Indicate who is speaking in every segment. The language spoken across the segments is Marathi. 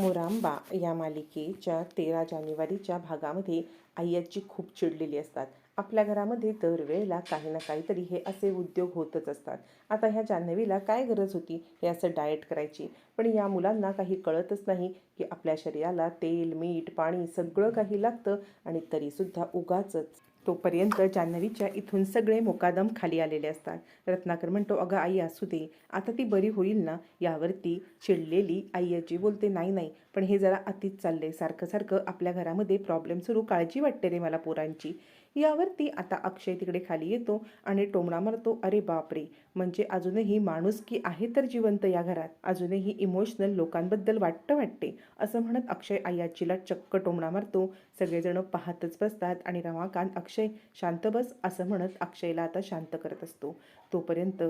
Speaker 1: मोरांबा या मालिकेच्या तेरा जानेवारीच्या भागामध्ये आई खूप चिडलेली असतात. आपल्या घरामध्ये दरवेळेला काही ना काहीतरी हे असे उद्योग होतच असतात. आता ह्या जान्हवीला काय गरज होती हे असं डाएट करायची? पण या मुलांना काही कळतच नाही की आपल्या शरीराला तेल मीठ पाणी सगळं काही लागतं आणि तरीसुद्धा उगाचच. तोपर्यंत जान्हवीच्या इथून सगळे मोकादम खाली आलेले असतात. रत्नाकर म्हणतो अगं आई असू दे. आता ती बरी होईल ना? यावरती चिडलेली आई आजी बोलते नाही नाही. पण हे जरा अतिच चालले सारखं सारखं आपल्या घरामध्ये प्रॉब्लेम सुरू काळजी वाटते रे मला पोरांची. यावरती आता अक्षय तिकडे खाली येतो आणि टोमणा मारतो अरे बापरे! म्हणजे अजूनही माणूस की आहे तर जिवंत या घरात. अजूनही इमोशनल लोकांबद्दल वाटतं वाटते. असं म्हणत अक्षय आयाचीला चक्क टोमणा मारतो. सगळेजण पाहतच बसतात आणि रमाकांत अक्षय शांत बस. असं म्हणत अक्षयला आता शांत करत असतो. तोपर्यंत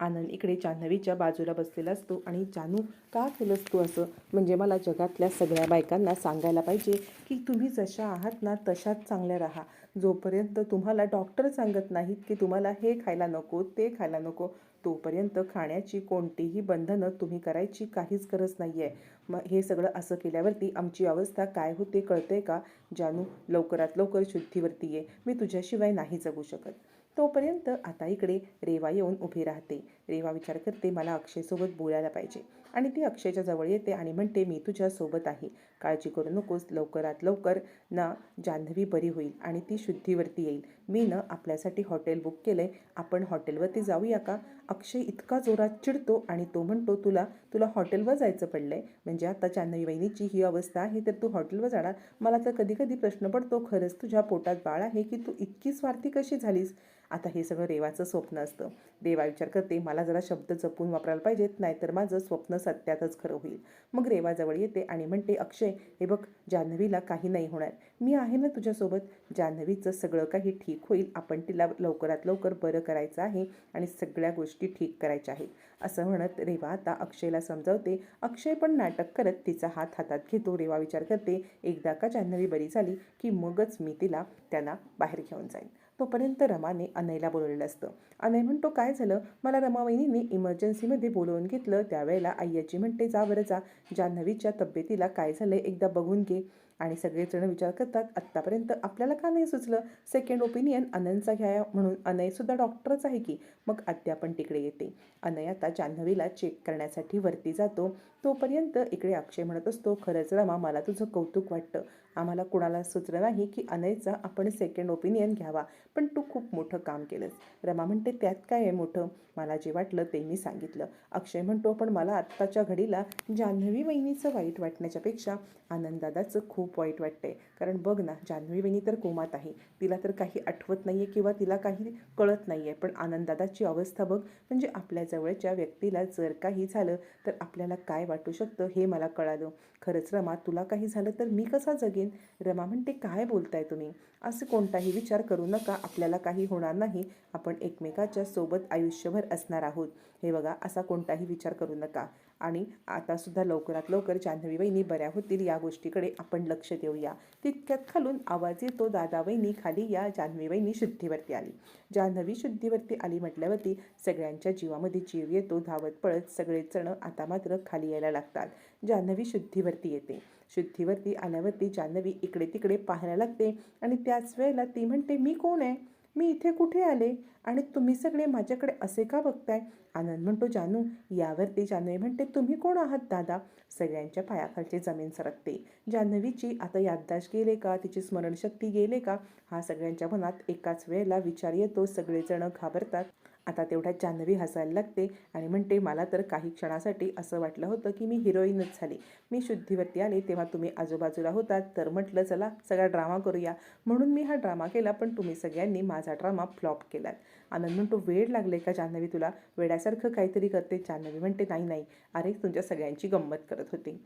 Speaker 1: आनंद इकडे जान्हवीच्या बाजूला बसलेला असतो. आणि जानू का केलंस तू असं? म्हणजे मला जगातल्या सगळ्या बायकांना सांगायला पाहिजे की तुम्ही जशा आहात ना तशाच चांगल्या राहा. जोपर्यंत तुम्हाला डॉक्टर सांगत नाहीत की तुम्हाला हे खायला नको ते खायला नको तोपर्यंत खाण्याची कोणतीही बंधनं तुम्ही करायची काहीच गरज नाही आहे मग हे सगळं असं केल्यावरती आमची अवस्था काय होते कळते का? जानू लवकरात लवकर शुद्धीवरती ये. मी तुझ्याशिवाय नाही जगू शकत. तोपर्यंत आता इकडे रेवा येऊन उभी राहते. रेवा विचार करते मला अक्षयसोबत बोलायला पाहिजे. आणि ती अक्षयच्या जवळ येते आणि म्हणते मी तुझ्यासोबत आहे. काळजी करू नकोस. लवकरात लवकर ना जान्हवी बरी होईल आणि ती शुद्धीवरती येईल. मी न आपल्यासाठी हॉटेल बुक केलं आहे आपण हॉटेलवरती जाऊया का? अक्षय इतका जोरात चिडतो आणि तो म्हणतो तुला तुला हॉटेलवर जायचं पडलं आहे म्हणजे आता जान्हवी वहिनीची ही अवस्था आहे तर तू हॉटेलवर जाणार. मला तर कधी कधी प्रश्न पडतो खरंच तुझ्या पोटात बाळ आहे की तू इतकी स्वार्थी कशी झालीस? आता हे सगळं रेवाचं स्वप्न असतं. रेवा विचार करते मला जरा शब्द जपून वापरायला पाहिजेत नाहीतर माझं स्वप्न सत्यातच खरं होईल. मग रेवाजवळ येते आणि म्हणते अक्षय हे बघ जान्हवीला काही नाही होणार. मी आहे ना तुझ्यासोबत. जान्हवीचं सगळं काही ठीक होईल. आपण तिला लवकरात लवकर बरं करायचं आहे आणि सगळ्या गोष्टी ठीक करायच्या आहेत. असं म्हणत रेवा आता अक्षयला समजावते. अक्षय पण नाटक करत तिचा हात हातात घेतो. रेवा विचार करते एकदा का जान्हवी बरी झाली की मगच मी तिला त्यांना बाहेर घेऊन जाईन. तोपर्यंत रमाने अनयला बोलवलेलं असतं. अनय म्हणतो काय झालं? मला रमावहिनीने इमर्जन्सीमध्ये बोलवून घेतलं. त्यावेळेला आय्याची म्हणते जा बरं जा. जान्हवीच्या तब्येतीला काय झालं एकदा बघून घे. आणि सगळेजण विचार करतात आत्तापर्यंत आपल्याला का नाही सुचलं? सेकंड ओपिनियन अनंतचा घ्या म्हणून. अनयसुद्धा डॉक्टरच आहे की. मग अद्यापण तिकडे येते. अनय आता जान्हवीला चेक करण्यासाठी वरती जातो. तोपर्यंत इकडे अक्षय म्हणत असतो खरंच रमा मला तुझं कौतुक वाटतं. आम्हाला कुणाला सुचलं नाही की अनयचा आपण सेकंड ओपिनियन घ्यावा. पण तू खूप मोठं काम केलंस. रमा म्हणते त्यात काय आहे मोठं? मला जे वाटलं ते मी सांगितलं. अक्षय म्हणतो पण मला आत्ताच्या घडीला जान्हवी वहिनीचं वाईट वाटण्याच्यापेक्षा आनंददादाचं खूप वाईट वाटतंय. कारण बघ ना जान्हवी वहिनी तर कोमात आहे. तिला तर काही आठवत नाही आहे किंवा तिला काही कळत नाही आहे पण आनंददादाची अवस्था बघ. म्हणजे आपल्या जवळच्या व्यक्तीला जर काही झालं तर आपल्याला काय वाटू शकतं हे मला कळालं. खरंच रमा तुला काही झालं तर मी कसा लागेन रमा म्हणते काय बोलताय तुम्ही? असं कोणताही विचार करू नका. आपल्याला काही होणार नाही. आपण एकमेकाच्या सोबत आयुष्यभर असणार आहोत. हे बघा असा कोणताही विचार करू नका. आणि आतासुद्धा लवकरात लवकर जान्हवी वहिनी बऱ्या होतील या गोष्टीकडे आपण लक्ष देऊया. तितक्यात खालून आवाज येतो दादा वहिनी खाली या. जान्हवी वहिनी शुद्धीवरती आली. जान्हवी शुद्धीवरती आली म्हटल्यावरती सगळ्यांच्या जीवामध्ये जीव येतो धावत पळत सगळेच जण आता मात्र खाली यायला लागतात. जान्हवी शुद्धीवरती येते. शुद्धीवरती आल्यावरती जान्हवी इकडे तिकडे पाहायला लागते आणि त्याच वेळेला ती म्हणते मी कोण आहे? मी इथे कुठे आले? आणि तुम्ही सगळे माझ्याकडे असे का बघताय? आनंद म्हणतो जानू यावरती जान्हवी म्हणते तुम्ही कोण आहात दादा? सगळ्यांच्या पायाखालची जमीन सरकते. जान्हवीची आता याददाश गेले का? तिची स्मरणशक्ती गेले का? हा सगळ्यांच्या मनात एकाच वेळेला विचार येतो. सगळेजण घाबरतात. आता तेवढ्यात जान्हवी हसायला लागते आणि म्हणते मला तर काही क्षणासाठी असं वाटलं होतं की मी हिरोईनच झाली. मी शुद्धीवरती आले तेव्हा तुम्ही आजूबाजूला होतात. तर म्हटलं चला सगळा ड्रामा करूया. म्हणून मी हा ड्रामा केला पण तुम्ही सगळ्यांनी माझा ड्रामा फ्लॉप केलात. आनंद तो वेळ लागले का जान्हवी तुला. वेड्यासारखं काहीतरी करते. जान्हवी म्हणते नाही नाही. अरे तुमच्या सगळ्यांची गंमत करत होते.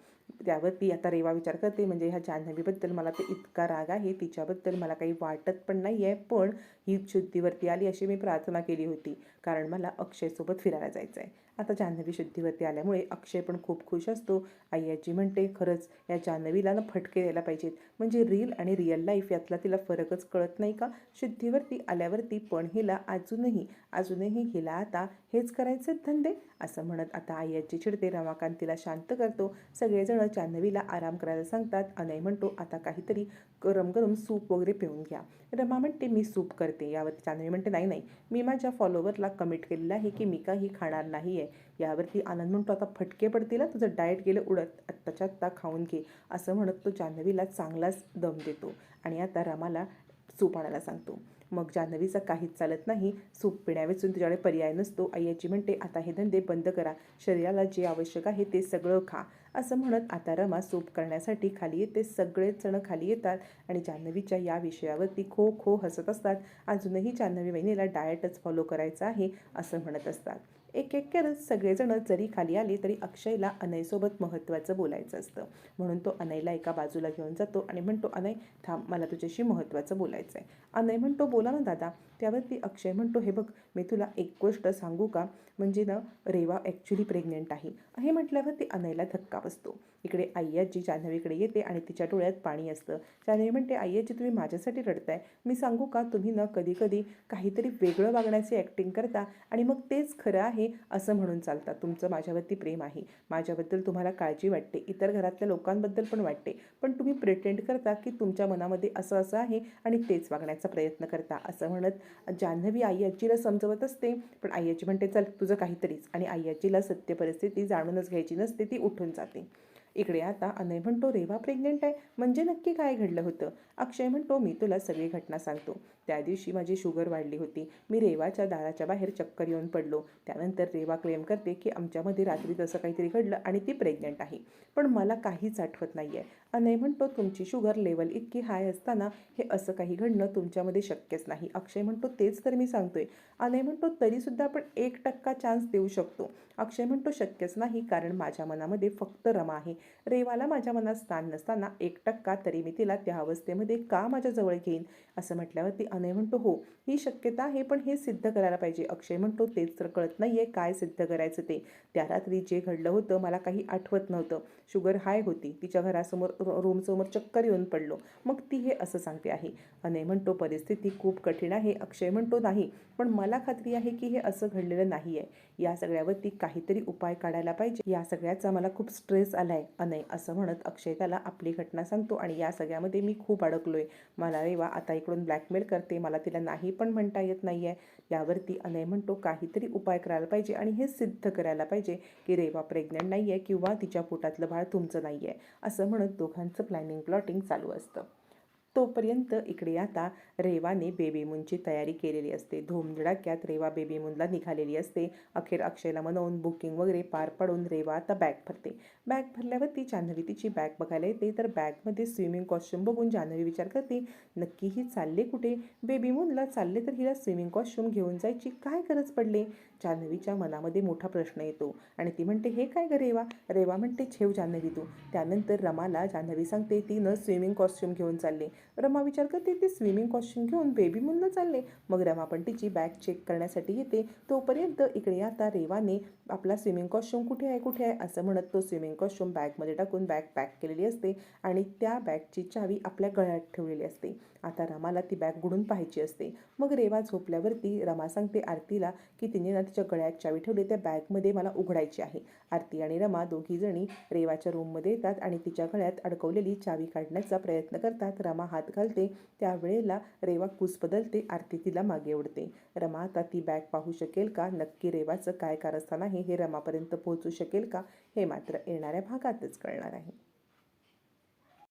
Speaker 1: त्यावर ती आता रेवा विचार करते. म्हणजे ह्या जान्हवीबद्दल मला ते इतका राग आहे. तिच्याबद्दल मला काही वाटत पण नाही आहे पण ही शुद्धीवरती आली अशी मी प्रार्थना केली होती. कारण मला अक्षयसोबत फिरायला जायचं आहे आता जान्हवी शुद्धीवरती आल्यामुळे अक्षय पण खूप खुश असतो. आई आजी म्हणते खरंच या जान्हवीला ना फटके द्यायला पाहिजेत. म्हणजे रील आणि रिअल लाईफ यातला तिला फरकच कळत नाही का? शुद्धीवरती आल्यावरती पण हिला अजूनही अजूनही हिला आता हेच करायचे धंदे? असं म्हणत आता आई आजी चिडते. रमाकांत तिला शांत करतो. सगळेजण जान्हवीला आराम करायला सांगतात. अनय म्हणतो आता काहीतरी गरम गरम सूप वगैरे पिऊन घ्या. रमा म्हणते मी सूप करते. यावरती जान्हवी म्हणते नाही नाही. मी माझ्या फॉलोवरला कमिट केलेलं आहे की मी काही खाणार नाही आहे यावरती आनंद म्हणतो आता फटके पडतील. तुझं डाएट गेलं उडत. आत्ताच्या आत्ता खाऊन घे. असं म्हणत तो जान्हवीला चांगलाच दम देतो. आणि आता रमाला सूप आणायला सांगतो. मग जान्हवीचं काहीच चालत नाही. सूप पिण्यावेचून तुझ्याकडे पर्याय नसतो. आईची म्हणते आता हे धंदे बंद करा. शरीराला जे आवश्यक आहे ते सगळं खा. असं म्हणत आता रमा सूप करण्यासाठी खाली येते. सगळेच जण खाली येतात आणि जान्हवीच्या या विषयावरती खो खो हसत असतात. अजूनही जान्हवी वहिनीला डाएटच फॉलो करायचं आहे असं म्हणत असतात. एक एक करत सगळेजण जरी खाली आले तरी अक्षयला अनयसोबत महत्त्वाचं बोलायचं असतं. म्हणून तो अनयला एका बाजूला घेऊन जातो आणि म्हणतो अनय थांब मला तुझ्याशी महत्त्वाचं बोलायचं आहे अनय म्हणतो बोला ना दादा. त्यावरती अक्षय म्हणतो हे बघ मी तुला एक गोष्ट सांगू का? म्हणजे ना रेवा ॲक्च्युली प्रेग्नंट आहे. हे म्हटल्यावर ते अनयला धक्का बसतो. इकडे आय्याजी जान्हवीकडे येते आणि तिच्या डोळ्यात पाणी असतं. जान्हवी म्हणते आय्याजी तुम्ही माझ्यासाठी रडताय. मी सांगू का तुम्ही ना कधी कधी काहीतरी वेगळं वागण्याची ॲक्टिंग करता आणि मग तेच खरं आहे असं म्हणून चालता. तुमचं माझ्यावरती प्रेम आहे. माझ्याबद्दल तुम्हाला काळजी वाटते. इतर घरातल्या लोकांबद्दल पण वाटते. पण तुम्ही प्रिटेंड करता की तुमच्या मनामध्ये असं असं आहे आणि तेच वागण्याचा प्रयत्न करता. असं म्हणत जान्हवी आई आजीला समजवत असते. पण आई आजी म्हणते चल तुझं काहीतरीच आणि आई आजीला सत्य परिस्थिती जाणूनच घ्यायची नसते ती उठून जाते. इकडे आता अनय म्हणतो रेवा प्रेग्नेंट आहे. म्हणजे नक्की काय घडलं होतं? अक्षय म्हणतो मी तुला सगळी घटना सांगतो. त्या दिवशी माझी शुगर वाढली होती. मी रेवाच्या दाराच्या बाहेर चक्कर येऊन पडलो. त्यानंतर रेवा क्लेम करते की आमच्यामध्ये रात्री तसं काहीतरी घडलं आणि ती प्रेग्नेंट आहे. पण मला काहीच आठवत नाही आहे अनय म्हणतो तुमची शुगर लेवल इतकी हाय असताना हे असं काही घडणं तुमच्यामध्ये शक्यच नाही. अक्षय म्हणतो तेच तर मी सांगतोय. अनय म्हणतो तरीसुद्धा आपण एक टक्का चान्स देऊ शकतो. अक्षय म्हणतो शक्यच नाही कारण माझ्या मनामध्ये फक्त रमा आहे. रेवाला माझ्या मनात स्थान नसताना एक टक्का तरी मी तिला त्या अवस्थेमध्ये का माझ्याजवळ घेईन? असं म्हटल्यावर ती अनय म्हणतो हो ही शक्यता आहे पण हे सिद्ध करायला पाहिजे. अक्षय म्हणतो तेच तर कळत नाही आहे काय सिद्ध करायचं ते. त्या रात्री जे घडलं होतं मला काही आठवत नव्हतं. शुगर हाय होती. तिच्या घरासमोर रूमसमोर चक्कर येऊन पडलो. मग ती हे असं सांगते आहे. अनय म्हणतो परिस्थिती खूप कठीण आहे. अक्षय म्हणतो नाही पण मला खात्री आहे की हे असं घडलेलं नाही आहे या सगळ्यावरती काहीतरी उपाय काढायला पाहिजे. या सगळ्याचा मला खूप स्ट्रेस आला आहे अनय असं म्हणत अक्षय त्याला आपली घटना सांगतो आणि या सगळ्यामध्ये मी खूप अडकलो आहे मला रेवा आता इकडून ब्लॅकमेल करते मला तिला नाही पण म्हणता येत नाही आहे यावरती अनय म्हणतो काहीतरी उपाय करायला पाहिजे आणि हे सिद्ध करायला पाहिजे की रेवा प्रेग्नंट नाही आहे किंवा तिच्या पोटातलं बाळ तुमचं नाही आहे असं म्हणत दोघांचं प्लॅनिंग प्लॉटिंग चालू असतं. तोपर्यंत इकडे आता रेवाने बेबीमूनची तयारी केलेली असते. धूमधडाक्यात रेवा बेबीमूनला निघालेली असते. अखेर अक्षयला म्हणून बुकिंग वगैरे पार पाडून रेवा आता बॅग भरते. बॅग भरल्यावरती जान्हवी तिची बॅग बघायला येते. तर बॅगमध्ये स्विमिंग कॉस्ट्यूम बघून जान्हवी विचार करते नक्की ही चालले कुठे? बेबीमूनला चालले तर हिला स्विमिंग कॉस्ट्यूम घेऊन जायची काय गरज पडले? जान्हवीच्या मनामध्ये मोठा प्रश्न येतो. आणि ती म्हणते हे काय ग रेवा? रेवा म्हणते छेव जान्हवी तू. त्यानंतर रमाला जान्हवी सांगते ती न स्विमिंग कॉस्ट्यूम घेऊन चालले. रमा विचार करते ती स्विमिंग कॉस्ट्यूम घेऊन बेबी मुलनं चालले. मग रमा पण तिची बॅग चेक करण्यासाठी येते. तोपर्यंत इकडे आता रेवाने आपला स्विमिंग कॉस्ट्यूम कुठे आहे कुठे आहे? असं म्हणत तो स्विमिंग कॉस्ट्यूम बॅगमध्ये टाकून बॅग पॅक केलेली असते आणि त्या बॅगची चावी आपल्या गळ्यात ठेवलेली असते. आता रमाला ती बॅग गुडून पाहायची असते. मग रेवा झोपल्यावरती रमा सांगते आरतीला की तिने ना तिच्या गळ्यात चावी ठेवली त्या बॅगमध्ये मला उघडायची आहे. आरती आणि रमा दोघीजणी रेवाच्या रूममध्ये येतात आणि तिच्या गळ्यात अडकवलेली चावी काढण्याचा प्रयत्न करतात. रमा हात घालते त्यावेळेला रेवा कुस बदलते आरती तिला मागे ओढते. रमा आता ती बॅग पाहू शकेल का? नक्की रेवाचं काय कारस्थान आहे हे रमापर्यंत पोहोचू शकेल का? हे मात्र येणाऱ्या भागातच कळणार आहे.